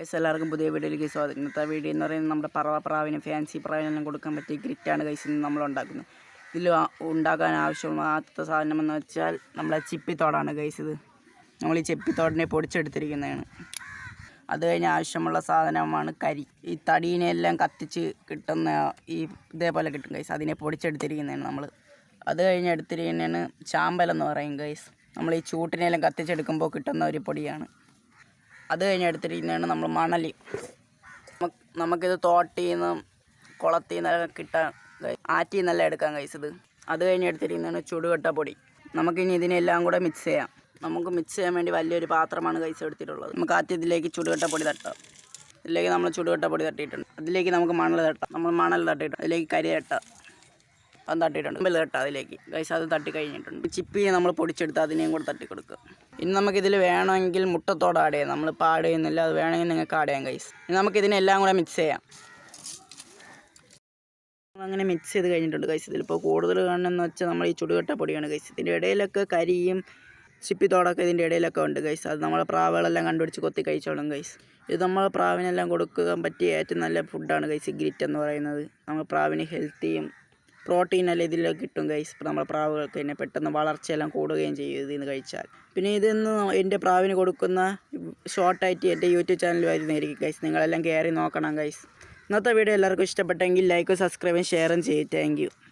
Guys എല്ലാവർക്കും പുതിയ വീഡിയോയിലേക്ക് സ്വാഗതം. ഇന്നത്തെ വീഡിയോ എന്ന് പറയുന്നത് നമ്മുടെ പറവ പ്രാവിന് ഫാൻസി പ്രാവിനെല്ലാം കൊടുക്കാൻ പറ്റിയ ഗ്രിറ്റാണ് ഗൈസ് ഇന്ന് നമ്മൾ ഉണ്ടാക്കുന്നത്. ഇതിൽ ഉണ്ടാക്കാൻ ആവശ്യമുള്ള ആദ്യത്തെ സാധനം എന്ന് വെച്ചാൽ നമ്മളെ ചിപ്പിത്തോടാണ് ഗൈസ് ഇത്. നമ്മൾ ഈ ചെപ്പിത്തോടിനെ പൊടിച്ചെടുത്തിരിക്കുന്നതാണ്. അത് കഴിഞ്ഞ് ആവശ്യമുള്ള സാധനമാണ് കരി. ഈ തടീനെ എല്ലാം കത്തിച്ച് കിട്ടുന്ന ഈ ഇതേപോലെ കിട്ടും ഗൈസ് അതിനെ പൊടിച്ചെടുത്തിരിക്കുന്നതാണ് നമ്മൾ. അത് കഴിഞ്ഞ് എടുത്തിരിക്കുന്നതാണ് ചാമ്പലെന്ന് പറയും ഗൈസ് നമ്മൾ ഈ ചൂട്ടിനെല്ലാം കത്തിച്ചെടുക്കുമ്പോൾ കിട്ടുന്ന ഒരു പൊടിയാണ്. അത് കഴിഞ്ഞ് എടുത്തിരിക്കുന്നതാണ് നമ്മൾ മണൽ നമുക്ക് നമുക്കിത് തോട്ടിൽ നിന്നും കുളത്തിൽ നിന്നൊക്കെ കിട്ടാൻ ആറ്റിൽ നിന്നെല്ലാം എടുക്കാൻ കഴിച്ചത് അത് കഴിഞ്ഞ് എടുത്തിരിക്കുന്നതാണ് ചുടുകട്ട പൊടി. നമുക്കിനി ഇതിനെല്ലാം കൂടെ മിക്സ് ചെയ്യാം. നമുക്ക് മിക്സ് ചെയ്യാൻ വേണ്ടി വലിയൊരു പാത്രമാണ് കൈസ് എടുത്തിട്ടുള്ളത്. നമുക്ക് ആദ്യം ഇതിലേക്ക് ചുടുകട്ട പൊടി തട്ടാം. ഇതിലേക്ക് നമ്മൾ ചുടുകട്ട പൊടി തട്ടിയിട്ടുണ്ട്. അതിലേക്ക് നമുക്ക് മണൽ തട്ടാം. നമ്മൾ മണൽ തട്ടിയിട്ടുണ്ട്. അതിലേക്ക് കരി തട്ടാം അത് തട്ടിയിട്ടുണ്ട്. തട്ടാം അതിലേക്ക്. ഗൈസ് അത് തട്ടി കഴിഞ്ഞിട്ടുണ്ട്. ചിപ്പി നമ്മൾ പൊടിച്ചെടുത്ത് അതിനെയും കൂടെ തട്ടി കൊടുക്കുക ഇനി നമുക്കിതിൽ വേണമെങ്കിൽ മുട്ടത്തോട് ആഡ് ചെയ്യാം. നമ്മളിപ്പോൾ ആഡ് ചെയ്യുന്നില്ല. അത് വേണമെങ്കിൽ നിങ്ങൾക്ക് ആഡ് ചെയ്യാം ഗൈസ് ഇനി നമുക്കിതിനെല്ലാം കൂടെ മിക്സ് ചെയ്യാം. അങ്ങനെ മിക്സ് ചെയ്ത് കഴിഞ്ഞിട്ടുണ്ട് ഗൈസ് ഇതിലിപ്പോൾ കൂടുതൽ കാണണമെന്ന് വെച്ചാൽ നമ്മൾ ഈ ചുടുകട്ട പൊടിയാണ് ഗൈസ് ഇതിന്റെ ഇടയിലൊക്കെ കരിയും ചിപ്പിത്തോടൊക്കെ ഇതിന്റെ ഇടയിലൊക്കെ ഉണ്ട് ഗൈസ് അത് നമ്മളെ പ്രാവുകളെല്ലാം കണ്ടുപിടിച്ച് കൊത്തി കഴിച്ചോളും ഗൈസ് ഇത് നമ്മൾ പ്രാവിനെല്ലാം കൊടുക്കാൻ പറ്റിയ ഏറ്റവും നല്ല ഫുഡാണ് ഗൈസ് ഗ്രിറ്റ് എന്ന് പറയുന്നത്. നമ്മൾ പ്രാവിന് ഹെൽത്തിയും പ്രോട്ടീനെല്ലാം ഇതിൽ കിട്ടും ഗൈസ് ഇപ്പോൾ നമ്മുടെ പ്രാവുകൾക്ക് തന്നെ പെട്ടെന്ന് വളർച്ചയെല്ലാം കൂടുകയും ചെയ്യും ഇതിൽ നിന്ന് കഴിച്ചാൽ. പിന്നെ ഇതെന്ന് എന്റെ പ്രാവിന് കൊടുക്കുന്ന ഷോർട്ടായിട്ട് എന്റെ യൂട്യൂബ് ചാനൽ വരുന്നതായിരിക്കും ഗൈസ് നിങ്ങളെല്ലാം കയറി നോക്കണം ഗൈസ് ഇന്നത്തെ വീഡിയോ എല്ലാവർക്കും ഇഷ്ടപ്പെട്ടെങ്കിൽ ലൈക്കും സബ്സ്ക്രൈബും ഷെയറും ചെയ്യും. താങ്ക്